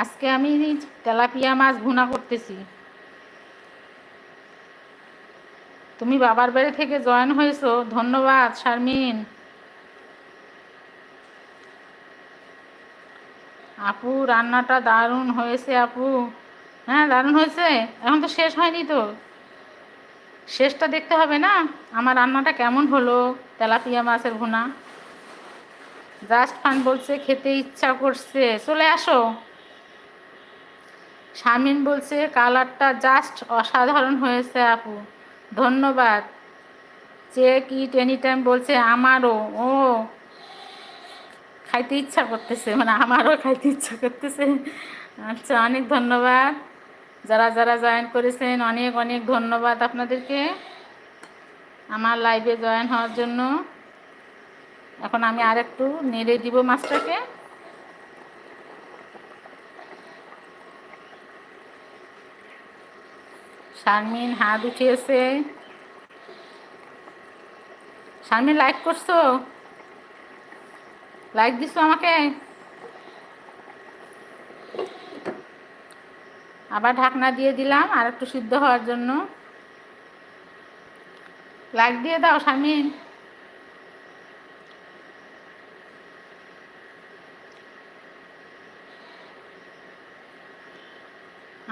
আজকে আমি তেলাপিয়া মাছ ভুনা করতেছি। তুমি বাবার বাড়ি থেকে জয়েন হয়েছো, ধন্যবাদ, শারমিন। আপু, রান্নাটা দারুণ হয়েছে আপু। হ্যাঁ দারুণ হয়েছে? এখন তো শেষ হয়নি তো? শেষটা দেখতে হবে না? আমার রান্নাটা কেমন হলো তেলাপিয়া মাছের ভুনা? জাস্ট ফান বলছে, খেতে ইচ্ছা করছে। চলে আসো। শামিন বলছে, কালারটা জাস্ট অসাধারণ হয়েছে আপু। ধন্যবাদ। চেক ইট এনি টাইম বলছে, আমারও। ও, খাইতে ইচ্ছা করতেছে মানে আমারও খাইতে ইচ্ছা করতেছে। আচ্ছা অনেক ধন্যবাদ। যারা যারা জয়েন করেছেন, অনেক অনেক ধন্যবাদ আপনাদেরকে আমার লাইভে জয়েন হওয়ার জন্য। এখন আমি আর একটু নেড়ে দিব মাছটাকে। শারমিন হাত উঠিয়েছে। শারমিন লাইক করছ? লাইক দিছো আমাকে? আবার ঢাকনা দিয়ে দিলাম আর একটু সিদ্ধ হওয়ার জন্য। লাইক দিয়ে দাও, শারমিন।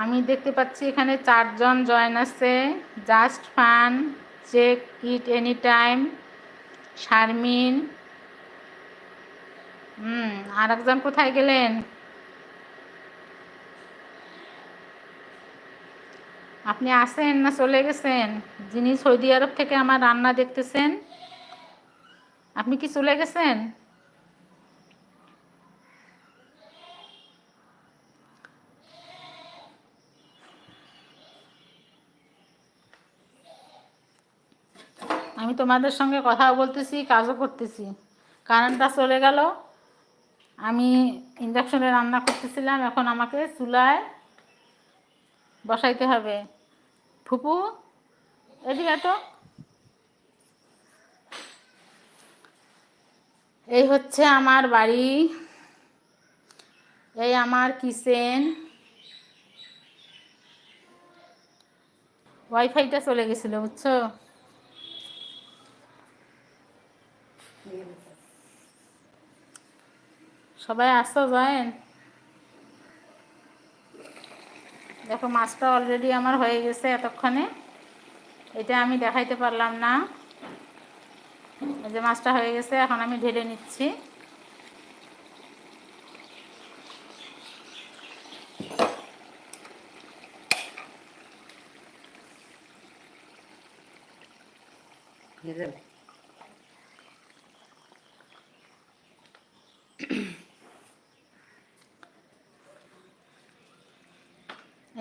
আমি দেখতে পাচ্ছি এখানে চারজন জয়েন আছে। Just fun check it any time Sharmin hmm, আর একজন কোথায় গেলেন? আপনি আসেন না চলে গেছেন? যিনি সৌদি আরব থেকে আমার রান্না দেখতেছেন, আপনি কি চলে গেছেন? তোমাদের সঙ্গে কথা বলতেছি, কাজও করতেছি। কারেন্টটা চলে গেল। আমি ইন্ডাকশনে রান্না করতেছিলাম, এখন আমাকে চুলায় বসাইতে হবে। ফুপু, এদিকে তো। এই হচ্ছে আমার বাড়ি। এই আমার কিচেন। ওয়াইফাইটা চলে গেছিল, বুঝছ? সবাই আসো জয়েন দেখো, মাছটা অলরেডি আমার হয়ে গেছে এতক্ষণে। এটা আমি দেখাইতে পারলাম না। এই যে মাছটা হয়ে গেছে, এখন আমি ঢেলে নিচ্ছি।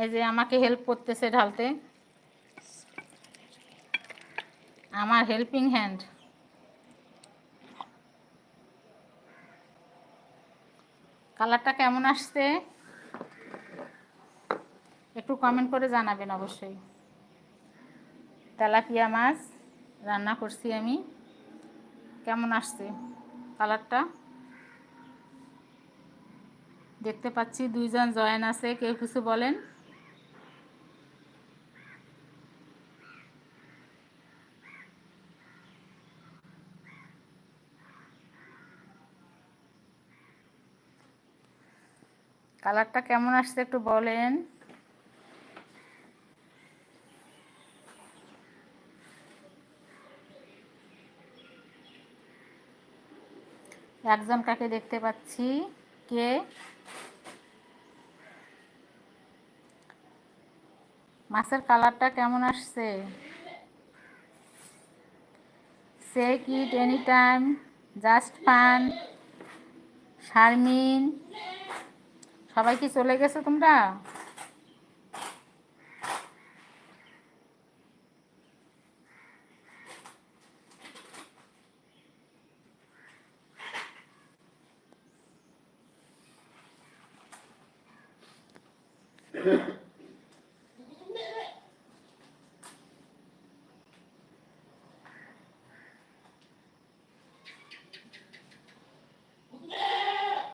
এই যে আমাকে হেল্প করতেছে ঢালতে। আমার হেল্পিং হ্যান্ড কালারটা কেমন আসছে? একটু কমেন্ট করে জানাবেন অবশ্যই। তেলাপিয়া মাছ রান্না করছি আমি। কেমন আসছে কালারটা দেখতে পাচ্ছি দুইজন জয়েন আছে, কেউ কিছু বলেন? কালারটা কেমন আসছে একটু বলেন? একজন কাকে দেখতে পাচ্ছি? কে? মাছের কালারটা কেমন আসছে? Check it any time just fun Sharmin সবাই কি চলে গেছো তোমরা Yeah.